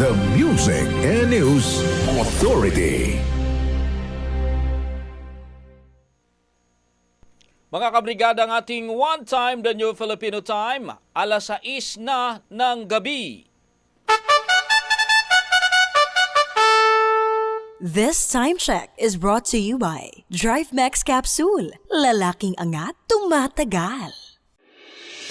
The Music and News Authority. Mga kabrigada ng ating One Time, The New Filipino Time, alas 6 na ng gabi. This time check is brought to you by Drive Max Capsule. Lalaking angat, tumatagal.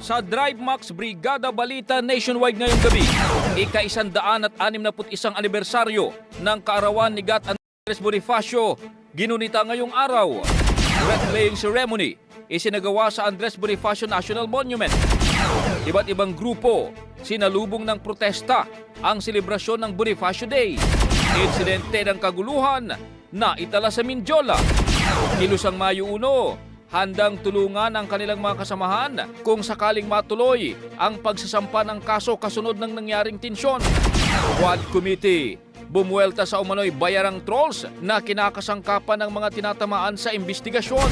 Sa Drive Max Brigada Balita Nationwide ngayong gabi, ika-isandaan at anim na isang anibersaryo ng kaarawan ni Gat Andres Bonifacio, ginunita ngayong araw. Red laying ceremony isinagawa sa Andres Bonifacio National Monument. Iba't ibang grupo sinalubong ng protesta ang selebrasyon ng Bonifacio Day. Insidente ng kaguluhan na itala sa Mindiola. Kilusang Mayo 1, handang tulungan ang kanilang mga kasamahan kung sakaling matuloy ang pagsasampa ng kaso kasunod ng nangyaring tensyon. Quad Committee, bumuelta sa umano'y bayarang trolls na kinakasangkapan ng mga tinatamaan sa investigasyon.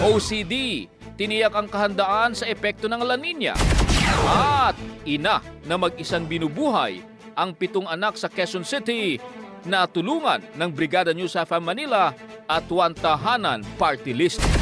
OCD, tiniyak ang kahandaan sa epekto ng La Nina. At ina na mag-isang binubuhay ang pitong anak sa Quezon City na tulungan ng Brigada News FM Manila at Wantahanan Party List.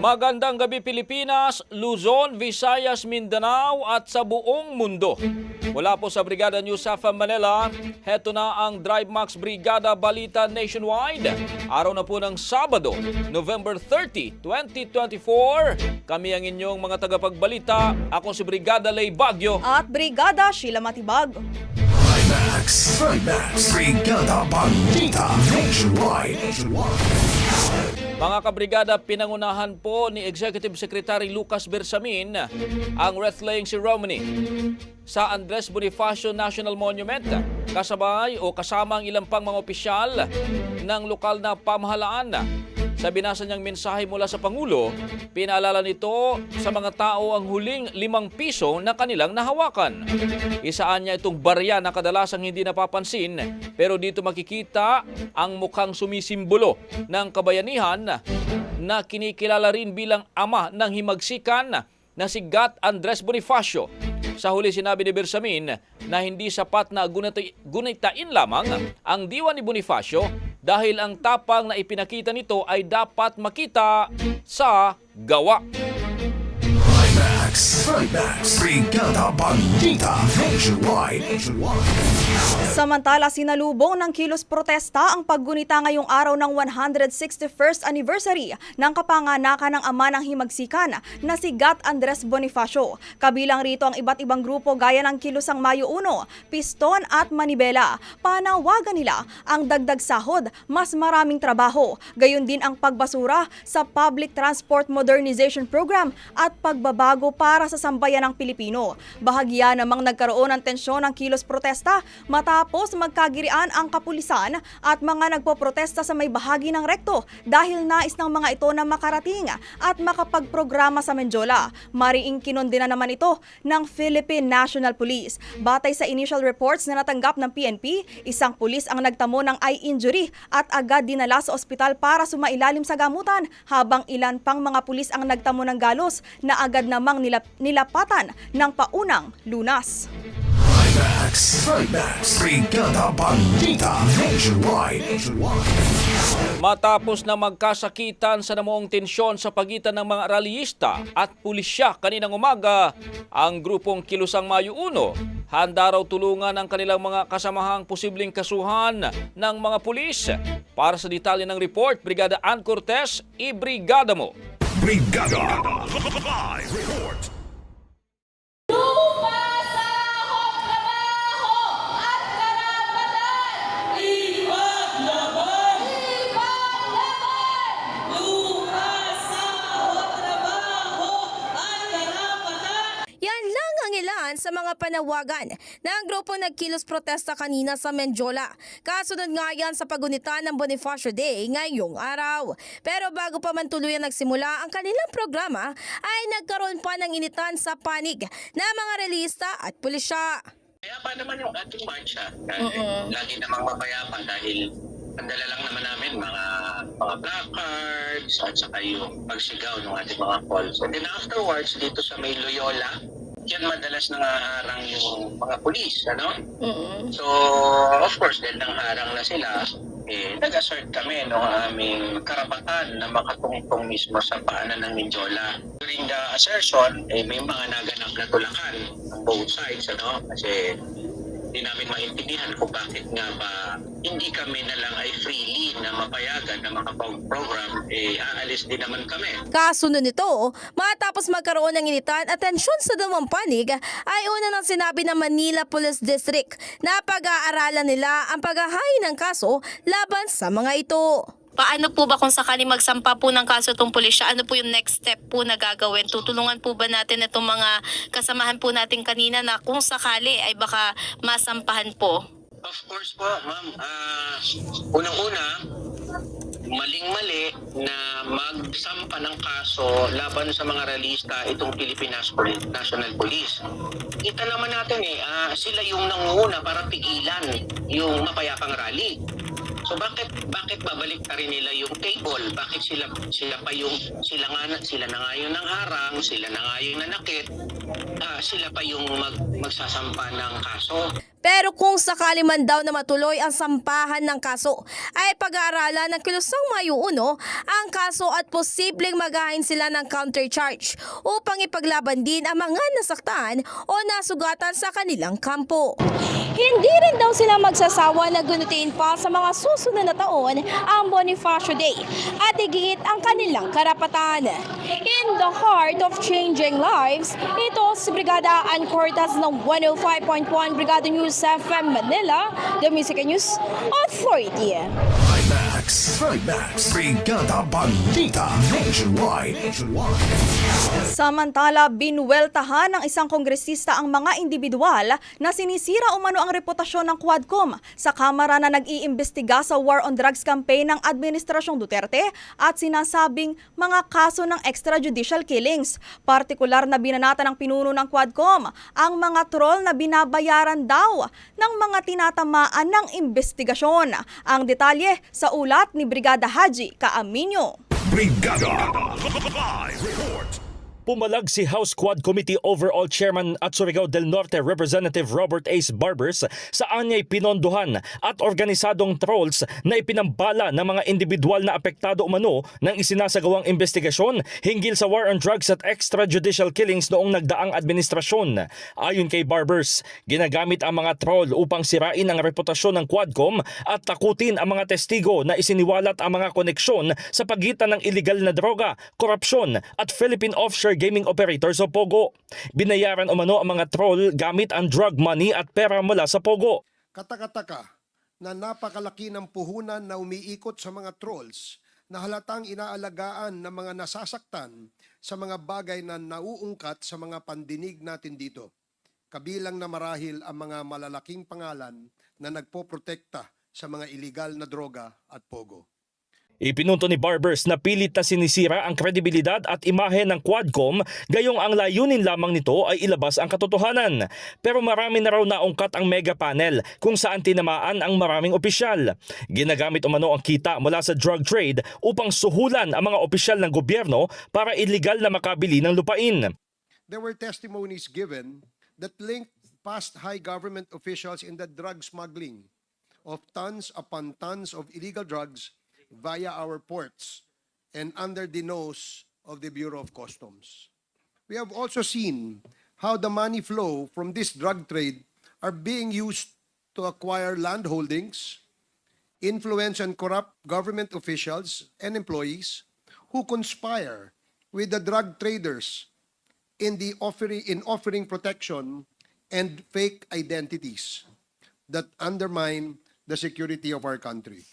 Magandang gabi Pilipinas, Luzon, Visayas, Mindanao at sa buong mundo. Mula po sa Brigada News sa Manila, heto na ang Drive Max Brigada Balita Nationwide. Araw na po ng Sabado, November 30, 2024. Kami ang inyong mga tagapagbalita. Ako si Brigada Lay Bagyo. at Brigada Sheila Matibag. Max, Max, Brigada Balita Nationwide. Mga kabrigada, pinangunahan po ni Executive Secretary Lucas Bersamin ang wreath-laying ceremony sa Andres Bonifacio National Monument kasabay o kasama ang ilang pang mga opisyal ng lokal na pamahalaan. Sa binasa niyang mensahe mula sa Pangulo, pinaalala nito sa mga tao ang huling limang piso na kanilang nahawakan. Isaan niya itong barya na kadalasang hindi napapansin pero dito makikita ang mukhang sumisimbolo ng kabayanihan na kinikilala rin bilang ama ng himagsikan na si Gat Andres Bonifacio. Sa huli sinabi ni Bersamin na hindi sapat na gunita- gunitain lamang ang diwa ni Bonifacio dahil ang tapang na ipinakita nito ay dapat makita sa gawa. Max, Max, Brigada Balita Nationwide. Samantala, sinalubong ng kilos protesta ang paggunita ngayong araw ng 161st anniversary ng kapanganakan ng ama ng himagsikan na si Gat Andres Bonifacio. Kabilang rito ang iba't ibang grupo gaya ng Kilusang Mayo 1, Piston at Manibela. Panawagan nila ang dagdag sahod, mas maraming trabaho, gayon din ang pagbasura sa Public Transport Modernization Program at pagbabago para sa sambayan ng Pilipino. Bahagya namang nagkaroon ng tensyon ng kilos protesta matapos magkagirian ang kapulisan at mga nagpoprotesta sa may bahagi ng rekto dahil nais ng mga ito na makarating at makapagprograma sa Menjola. Mariing kinondena naman ito ng Philippine National Police. Batay sa initial reports na natanggap ng PNP, isang pulis ang nagtamo ng eye injury at agad dinala sa ospital para sumailalim sa gamutan habang ilan pang mga pulis ang nagtamo ng galos na agad namang nilap- nilapatan ng paunang lunas. Max, Max, Brigada Nationwide. Matapos na magkasakitan sa namuong tensyon sa pagitan ng mga rallyista at pulisya kaninang umaga, ang grupong Kilusang Mayo 1 handa raw tulungan ang kanilang mga kasamahang posibleng kasuhan ng mga pulis. Para sa detalye ng report, Brigada Ann Cortez, i-brigada mo. Brigada Live Report. Yan mga panawagan ng grupo nagkilos protesta kanina sa Menjola. Kasunod nga yan sa pagunita ng Bonifacio Day ngayong araw. Pero bago pa man tuluyang nagsimula ang kanilang programa ay nagkaroon pa ng initan sa panig na mga relista at pulisya. Mayapa naman yung ating marcha. Dahil lagi namang mapayapa dahil ang dala lang naman namin mga mga placards at saka yung pagsigaw ng ating mga calls. And then afterwards, dito sa may Loyola, yan madalas nangaharang yung mga pulis, ano? So, of course, dahil nangharang na sila, eh, nag-assert kami ng aming karapatan na makatungtong mismo sa paanan ng Mindiola. During the assertion, eh, may mga naganap na tulakan ng both sides, ano? Kasi hindi namin maintindihan kung bakit nga ba hindi kami na lang ay freely na mapayagan na makapag-program, eh, aalis din naman kami. Kasunod nito, matapos magkaroon ng initan at tensyon sa dalawang panig, ay una nang sinabi ng Manila Police District na pag-aaralan nila ang paghahain ng kaso laban sa mga ito. Paano po ba kung sakali magsampa po ng kaso itong pulisya? Ano po yung next step po na gagawin? Tutulungan po ba natin itong mga kasamahan po natin kanina na kung sakali ay baka masampahan po? Of course po, ma'am. Ah, unang-una, maling-mali na magsampa ng kaso laban sa mga realista itong Pilipinas National Police. Kita naman natin eh, ah, sila yung nangunguna para pigilan yung mapayapang rally. So bakit bakit babalik pa rin nila yung table? Bakit sila sila pa yung sila nga sila na nga yung harang, sila na nga yung nanakit, ah, sila pa yung mag, magsasampa ng kaso. Pero kung sakali man daw na matuloy ang sampahan ng kaso, ay pag-aaralan ng kilusang Mayo 1 ang kaso at posibleng magahin sila ng countercharge upang ipaglaban din ang mga nasaktan o nasugatan sa kanilang kampo. Hindi rin daw sila magsasawa na gunutin pa sa mga susunod na taon ang Bonifacio Day at igiit ang kanilang karapatan. In the heart of changing lives, ito si Brigada Ann Cortez ng 105.1 Brigada News FM Manila, the Music News Authority. Trimax. Trimax. Brigada Balita. Nationwide. Nationwide. Samantala, binuweltahan ng isang kongresista ang mga individual na sinisira umano ang reputasyon ng Quadcom sa Kamara na nag-iimbestiga sa war on drugs campaign ng Administrasyong Duterte at sinasabing mga kaso ng extrajudicial killings. Partikular na binanata ng pinuno ng Quadcom ang mga troll na binabayaran daw ng mga tinatamaan ng investigasyon. Ang detalye sa ulat ni Brigada Haji Kaaminyo. Brigada. Live report. Pumalag si House Quad Committee Overall Chairman at Surigao del Norte Representative Robert Ace Barbers sa anyay pinondohan at organisadong trolls na ipinambala ng mga individual na apektado umano ng isinasagawang investigasyon hinggil sa war on drugs at extrajudicial killings noong nagdaang administrasyon. Ayon kay Barbers, ginagamit ang mga troll upang sirain ang reputasyon ng Quadcom at takutin ang mga testigo na isiniwalat ang mga koneksyon sa pagitan ng illegal na droga, korupsyon at Philippine offshore gaming operators o POGO. Binayaran umano ang mga troll gamit ang drug money at pera mula sa POGO. katakataka na napakalaki ng puhunan na umiikot sa mga trolls na halatang inaalagaan ng mga nasasaktan sa mga bagay na nauungkat sa mga pandinig natin dito. Kabilang na marahil ang mga malalaking pangalan na nagpoprotekta sa mga iligal na droga at pogo. Ipinunto ni Barbers na pilit na sinisira ang kredibilidad at imahe ng Quadcom gayong ang layunin lamang nito ay ilabas ang katotohanan. Pero marami na raw naungkat ang mega panel kung saan tinamaan ang maraming opisyal. Ginagamit umano ang kita mula sa drug trade upang suhulan ang mga opisyal ng gobyerno para illegal na makabili ng lupain. There were testimonies given that linked past high government officials in the drug smuggling of tons upon tons of illegal drugs via our ports and under the nose of the Bureau of Customs. We have also seen how the money flow from this drug trade are being used to acquire land holdings, influence and corrupt government officials and employees who conspire with the drug traders in the offering in offering protection and fake identities that undermine the security of our country.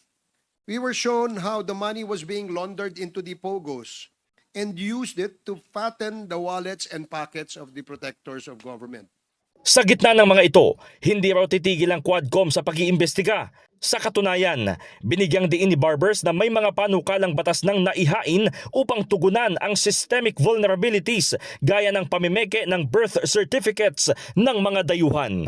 We were shown how the money was being laundered into the pogos and used it to fatten the wallets and pockets of the protectors of government. Sa gitna ng mga ito, hindi raw titigil ang Quadcom sa pag-iimbestiga. Sa katunayan, binigyang diin ni Barbers na may mga panukalang batas ng naihain upang tugunan ang systemic vulnerabilities gaya ng pamimeke ng birth certificates ng mga dayuhan.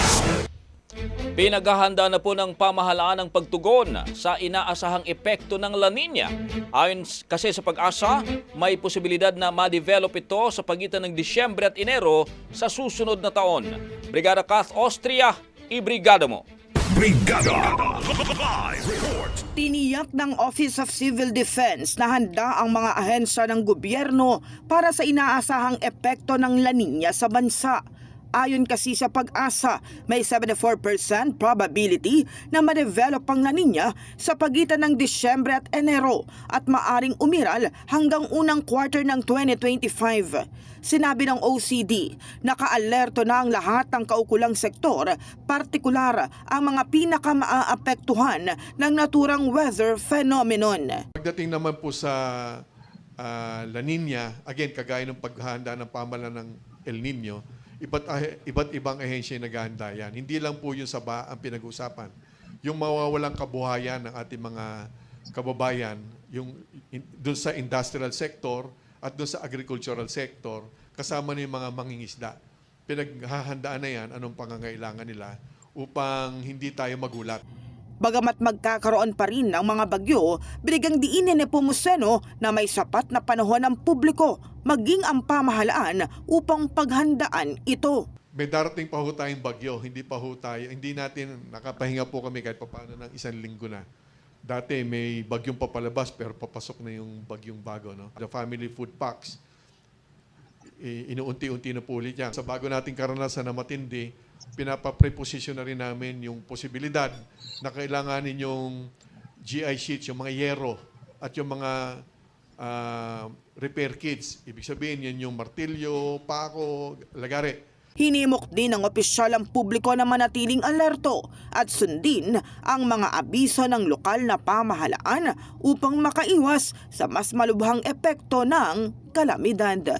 Pinaghahanda na po ng pamahalaan ang pagtugon sa inaasahang epekto ng La Nina. Ayon kasi sa pag-asa, may posibilidad na ma-develop ito sa pagitan ng Disyembre at Enero sa susunod na taon. Brigada Kath Austria, ibrigada mo. Brigada. Live report. Tiniyak ng Office of Civil Defense na handa ang mga ahensya ng gobyerno para sa inaasahang epekto ng La Nina sa bansa. Ayon kasi sa pag-asa, may 74% probability na ma-develop ang La Nina sa pagitan ng Disyembre at Enero at maaring umiral hanggang unang quarter ng 2025. Sinabi ng OCD, nakaalerto na ang lahat ng kaukulang sektor, partikular ang mga pinaka-maaapektuhan ng naturang weather phenomenon. Pagdating naman po sa ah, La Nina, again, kagaya ng paghahanda ng pamalan ng El Nino, iba't, iba't ibang ahensya yung naghahanda yan. Hindi lang po yung sa ba ang pinag-usapan. Yung mawawalang kabuhayan ng ating mga kababayan, yung in, doon sa industrial sector at doon sa agricultural sector, kasama na yung mga mangingisda. pinaghahandaan na yan, anong pangangailangan nila upang hindi tayo magulat. Bagamat magkakaroon pa rin ng mga bagyo, binigang diinin ni Pumuseno na may sapat na panahon ng publiko maging ang pamahalaan upang paghandaan ito. May darating pa ho tayong bagyo, hindi pa ho tayo, hindi natin nakapahinga po kami kahit papaano ng isang linggo na. Dati may bagyong papalabas pero papasok na yung bagyong bago. No? The family food packs, inuunti-unti na po ulit yan. Sa bago nating karanasan na matindi, pinapapreposition na rin namin yung posibilidad na kailanganin yung GI sheets, yung mga yero at yung mga ah, repair kits. Ibig sabihin, yan yung martilyo, pako, lagare. Hinimok din ng opisyal ang publiko na manatiling alerto at sundin ang mga abiso ng lokal na pamahalaan upang makaiwas sa mas malubhang epekto ng kalamidad.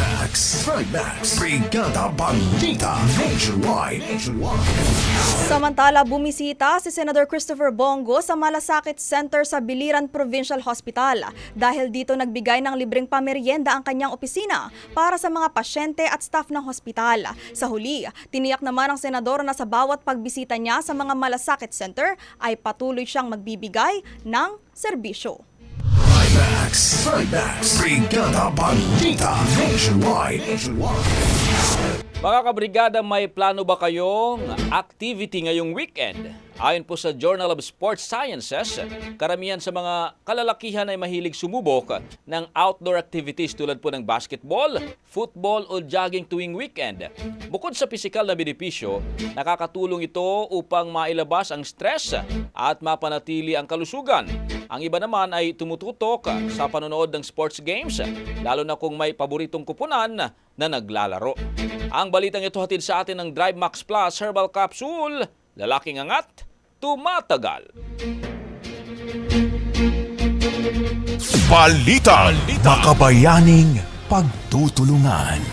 Trimax, Trimax, Brigada Balita Nationwide. Samantala, bumisita si Senator Christopher Bongo sa Malasakit Center sa Biliran Provincial Hospital. Dahil dito nagbigay ng libreng pamerienda ang kanyang opisina para sa mga pasyente at staff ng hospital. Sa huli, tiniyak naman ng senador na sa bawat pagbisita niya sa mga Malasakit Center ay patuloy siyang magbibigay ng serbisyo. Trimax, Trimax, Brigada Balita Nationwide. Mga kabrigada, may plano ba kayong activity ngayong weekend? Ayon po sa Journal of Sports Sciences, karamihan sa mga kalalakihan ay mahilig sumubok ng outdoor activities tulad po ng basketball, football o jogging tuwing weekend. Bukod sa pisikal na benepisyo, nakakatulong ito upang mailabas ang stress at mapanatili ang kalusugan. Ang iba naman ay tumututok sa panonood ng sports games, lalo na kung may paboritong kupunan na naglalaro. Ang balitang ito hatid sa atin ng Drive Max Plus Herbal Capsule, lalaking angat, tumatagal. Balita, makabayaning pagtutulungan.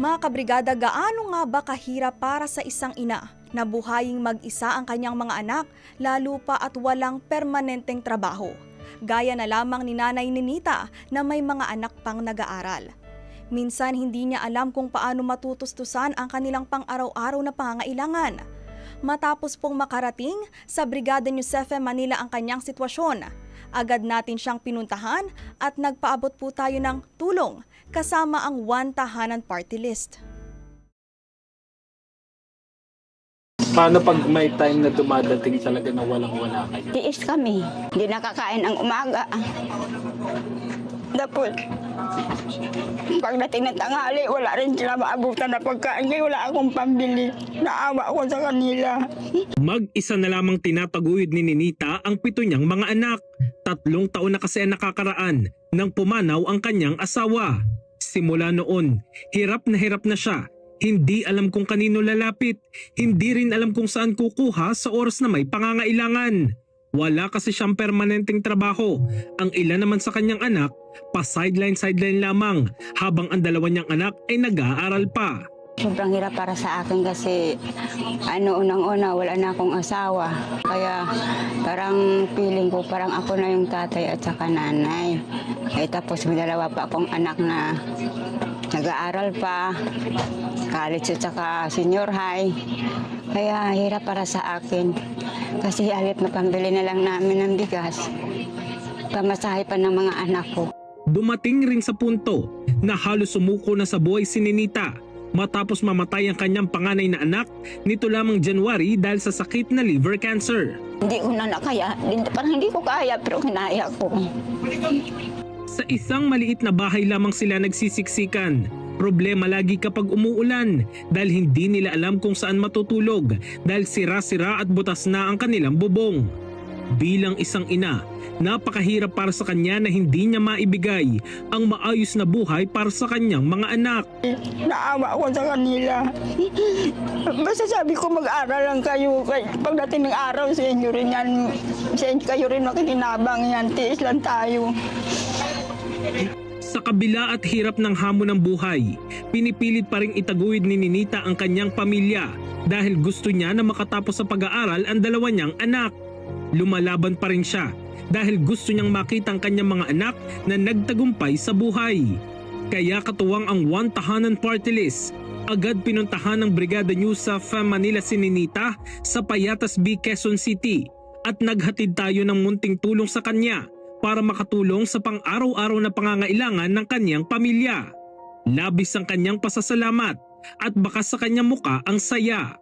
Mga kabrigada, gaano nga ba kahirap para sa isang ina na buhaying mag-isa ang kanyang mga anak, lalo pa at walang permanenteng trabaho? Gaya na lamang ni Nanay Ninita na may mga anak pang nag-aaral. Minsan hindi niya alam kung paano matutustusan ang kanilang pang-araw-araw na pangangailangan. Matapos pong makarating sa Brigada FM Manila ang kanyang sitwasyon, agad natin siyang pinuntahan at nagpaabot po tayo ng tulong kasama ang One Tahanan Party List. Paano pag may time na dumadating talaga na walang-wala kayo? Tiis kami. Hindi nakakain ang umaga. Tapos, pagdating ng tanghali, wala rin sila maabutan na pagkain. Kaya wala akong pambili. Naawa ko sa kanila. Mag-isa na lamang tinataguyod ni Ninita ang pito niyang mga anak. Tatlong taon na kasi ang nakakaraan nang pumanaw ang kanyang asawa. Simula noon, hirap na hirap na siya. Hindi alam kung kanino lalapit. Hindi rin alam kung saan kukuha sa oras na may pangangailangan. Wala kasi siyang permanenteng trabaho. Ang ilan naman sa kanyang anak, pa sideline-sideline lamang habang ang dalawa niyang anak ay nag-aaral pa. Sobrang hirap para sa akin kasi ano unang-una wala na akong asawa. Kaya parang feeling ko parang ako na yung tatay at saka nanay. Eh tapos may dalawa pa akong anak na nag-aaral pa, college at saka senior high. Kaya hirap para sa akin. Kasi halit na pambili na lang namin ng bigas. Pamasahe pa ng mga anak ko. Dumating rin sa punto na halos sumuko na sa buhay si Ninita matapos mamatay ang kanyang panganay na anak nito lamang January dahil sa sakit na liver cancer. Hindi ko na nakaya. Parang hindi ko kaya pero kinaya ko. Sa isang maliit na bahay lamang sila nagsisiksikan. Problema lagi kapag umuulan dahil hindi nila alam kung saan matutulog dahil sira-sira at butas na ang kanilang bubong. Bilang isang ina, napakahirap para sa kanya na hindi niya maibigay ang maayos na buhay para sa kanyang mga anak. Naawa ko sa kanila. Basta sabi ko mag-aral lang kayo. Kay- Pagdating ng araw sa inyo rin yan. Sa inyo kayo rin makikinabang yan. Tiis lang tayo. Sa kabila at hirap ng hamon ng buhay, pinipilit pa rin itaguyod ni Ninita ang kanyang pamilya dahil gusto niya na makatapos sa pag-aaral ang dalawa niyang anak. Lumalaban pa rin siya dahil gusto niyang makita ang kanyang mga anak na nagtagumpay sa buhay. Kaya katuwang ang One Tahanan Party List, agad pinuntahan ng Brigada News sa FAM Manila si Ninita sa Payatas B, Quezon City at naghatid tayo ng munting tulong sa kanya para makatulong sa pang-araw-araw na pangangailangan ng kanyang pamilya. Labis ang kanyang pasasalamat at baka sa kanyang muka ang saya.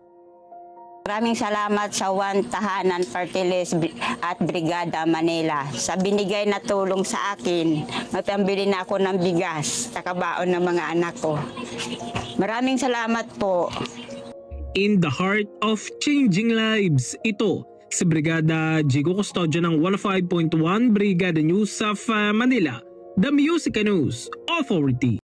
Maraming salamat sa One Tahanan Bri- at Brigada Manila sa binigay na tulong sa akin. Magpambili na ako ng bigas sa kabaon ng mga anak ko. Maraming salamat po. In the heart of changing lives, ito si Brigada Jigo Custodio ng 105.1 Brigada News of uh, Manila, The Music News Authority.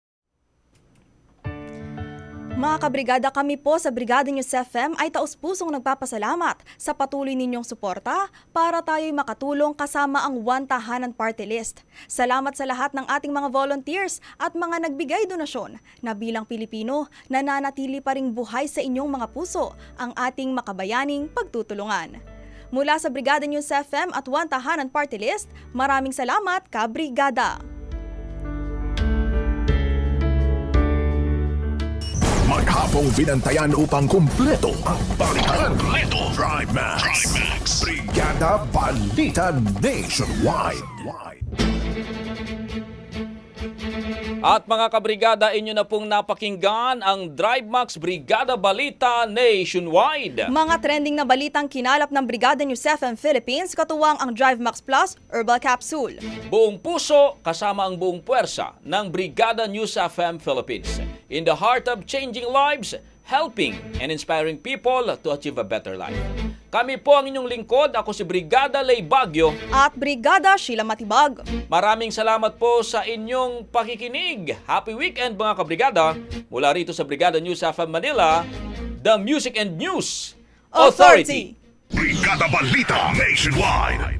Mga kabrigada kami po sa Brigada News FM ay taus-pusong nagpapasalamat sa patuloy ninyong suporta para tayo'y makatulong kasama ang One Tahanan Party List. Salamat sa lahat ng ating mga volunteers at mga nagbigay donasyon na bilang Pilipino nananatili pa ring buhay sa inyong mga puso ang ating makabayaning pagtutulungan. Mula sa Brigada News FM at One Tahanan Party List, maraming salamat, Kabrigada! Maghapong binantayan upang kumpleto ang balitan. Kumpleto. Drive Max. Drive Max. Brigada Balita Nationwide. At mga kabrigada, inyo na pong napakinggan ang Drive Max Brigada Balita Nationwide. Mga trending na balitang kinalap ng Brigada News FM Philippines katuwang ang Drive Max Plus Herbal Capsule. Buong puso kasama ang buong puwersa ng Brigada News FM Philippines. In the heart of changing lives, helping and inspiring people to achieve a better life. Kami po ang inyong lingkod. Ako si Brigada Lay Bagyo. At Brigada Sheila Matibag. Maraming salamat po sa inyong pakikinig. Happy weekend mga kabrigada. Mula rito sa Brigada News FM Manila, The Music and News Authority. Brigada Balita Nationwide.